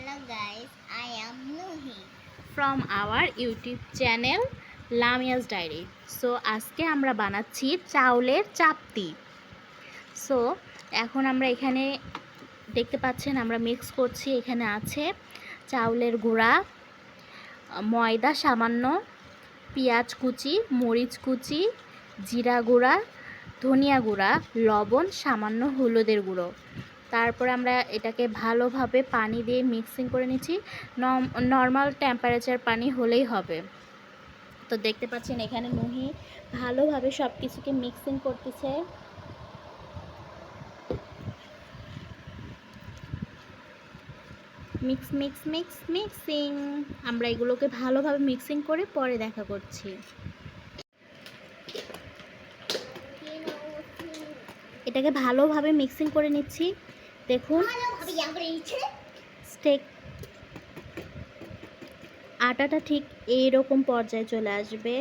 Hello guys, I am Nuhi. From our YouTube channel Lamia's diary so আজকে আমরা বানাচ্ছি চাউলের চাপতি। সো এখন আমরা এখানে দেখতে পাচ্ছেন আমরা মিক্স করছি। এখানে আছে চাউলের গুঁড়া ময়দা সামান্য পেঁয়াজ কুচি মরিচ কুচি জিরা গুঁড়া ধনিয়া গুঁড়া লবণ সামান্য হলুদের গুঁড়ো। তারপর আমরা এটাকে ভালোভাবে পানি দিয়ে মিক্সিং করে নিচ্ছি। নর্মাল টেম্পারেচার পানি হলেই হবে। তো দেখতে পাচ্ছেন এখানে নুহি ভালোভাবে সব কিছুকে মিক্সিং করতেছে। Mix mix mix, mixing. আমরা এগুলোকে ভালোভাবে মিক্সিং করে পরে দেখা করছি। এটাকে ভালোভাবে মিক্সিং করে নিচ্ছি। দেখুন। স্টেক। আটাটা ঠিক এইরকম পর্যায়ে চলে আসবে।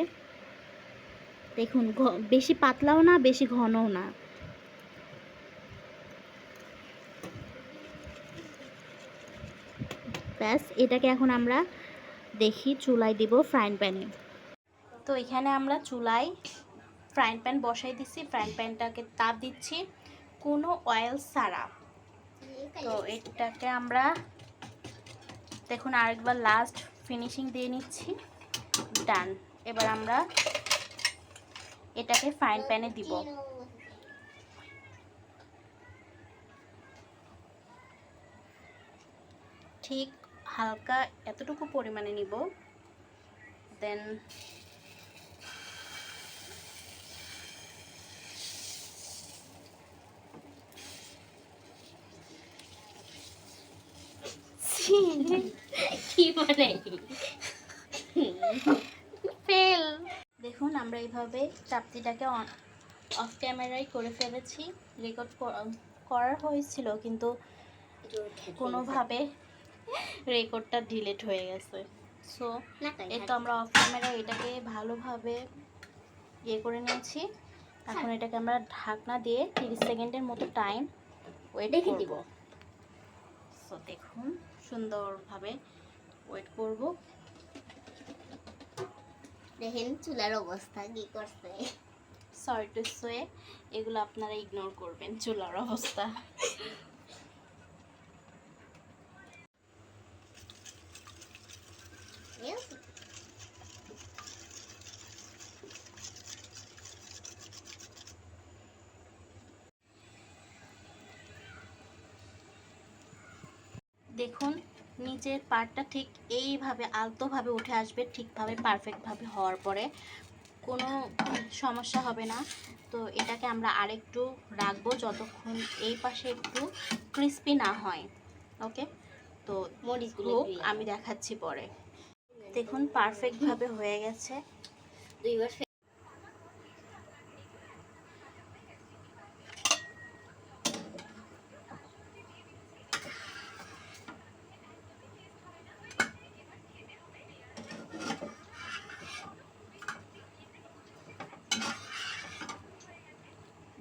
দেখুন বেশি পাতলাও না বেশি ঘনও না। ব্যাস এটাকে এখন আমরা দেখি চুলায় দিব ফ্রাইং প্যানে তো এখানে আমরা চুলায় ফ্রাইং প্যান বসাই দিচ্ছি ফ্রাইং প্যানটাকে তাপ দিচ্ছি। কোনো অয়েল ছাড়া। তো এটাকে আমরা দেখুন আরেকবার লাস্ট ফিনিশিং দিয়ে নিচ্ছি। ডান এবার আমরা এটাকে ফাইন প্যানে দিব। ঠিক হালকা এতটুকু পরিমাণে নিব। দেন কি মানে? ফেল দেখুন আমরা এইভাবে চাপতিটাকে অফ ক্যামেরায় করে ফেলেছি। রেকর্ড করার হয়েছিল কিন্তু কোনোভাবে রেকর্ডটা ডিলিট হয়ে গেছে। সো এই তো আমরা অফ ক্যামেরা এটাকে ভালোভাবে ইয়ে করে নিয়েছি। এখন এটাকে আমরা ঢাকনা দিয়ে তিরিশ সেকেন্ডের মতো টাইম ওয়েট রেখে দিব। সো দেখুন। সুন্দরভাবে ওয়েট করব। দেখেন চুলার অবস্থা কি করছে? সরি টু সোয়ে এগুলো আপনারা ইগনোর করবেন চুলার অবস্থা। দেখুন নিচের পার্টটা ঠিক এইভাবে আলতোভাবে উঠে আসবে ঠিকভাবে পারফেক্টভাবে হওয়ার পরে কোনো সমস্যা হবে না। তো এটাকে আমরা আরেকটু রাখব যতক্ষণ এই পাশে একটু ক্রিস্পি না হয় ওকে তো মরিচগুলো আমি দেখাচ্ছি পরে। দেখুন পারফেক্টভাবে হয়ে গেছে। দুইবার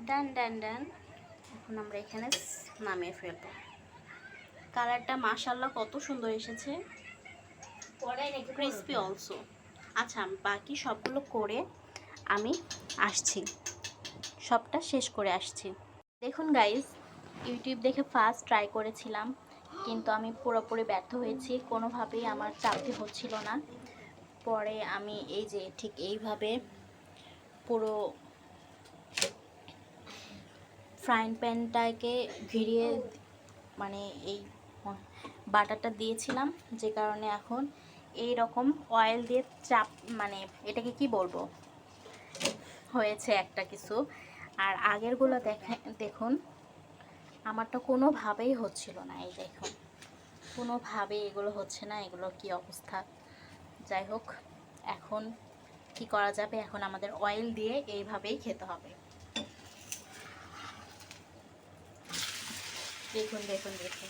ডান ডান ডান। এখন আমরা এখানে নামিয়ে ফেলব। কালারটা মাশাল্লাহ কত সুন্দর এসেছে। ক্রিসপি অলসো আচ্ছা বাকি সবগুলো করে আমি আসছি। সবটা শেষ করে আসছি। দেখুন গাইজ ইউটিউব দেখে ফার্স্ট ট্রাই করেছিলাম কিন্তু আমি পুরোপুরি ব্যর্থ হয়েছি। কোনোভাবেই আমার চাপতে হচ্ছিল না। পরে আমি এই যে ঠিক এইভাবে পুরো ফ্রাইং প্যানটাকে ঘিরিয়ে মানে এই বাটারটা দিয়েছিলাম, যে কারণে এখন এই রকম অয়েল দিয়ে চাপ মানে এটাকে কি বলব? হয়েছে একটা কিছু। আর আগেরগুলো দেখে, দেখুন, আমারটা কোনোভাবেই হচ্ছিল না, এই দেখুন। কোনোভাবে এগুলো হচ্ছে না, এগুলো কি অবস্থা? যাই হোক, এখন কি করা যাবে? এখন আমাদের অয়েল দিয়ে এইভাবেই খেতে হবে। দেখুন দেখুন দেখুন।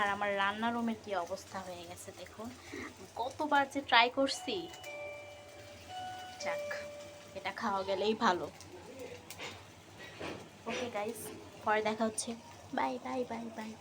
আর আমার রান্না রুমের কি অবস্থা হয়ে গেছে, দেখুন। কতবার যে ট্রাই করছি। যাক, এটা খাওয়া গেলেই ভালো। ওকে গাইস পরে দেখা হচ্ছে। Bye bye bye bye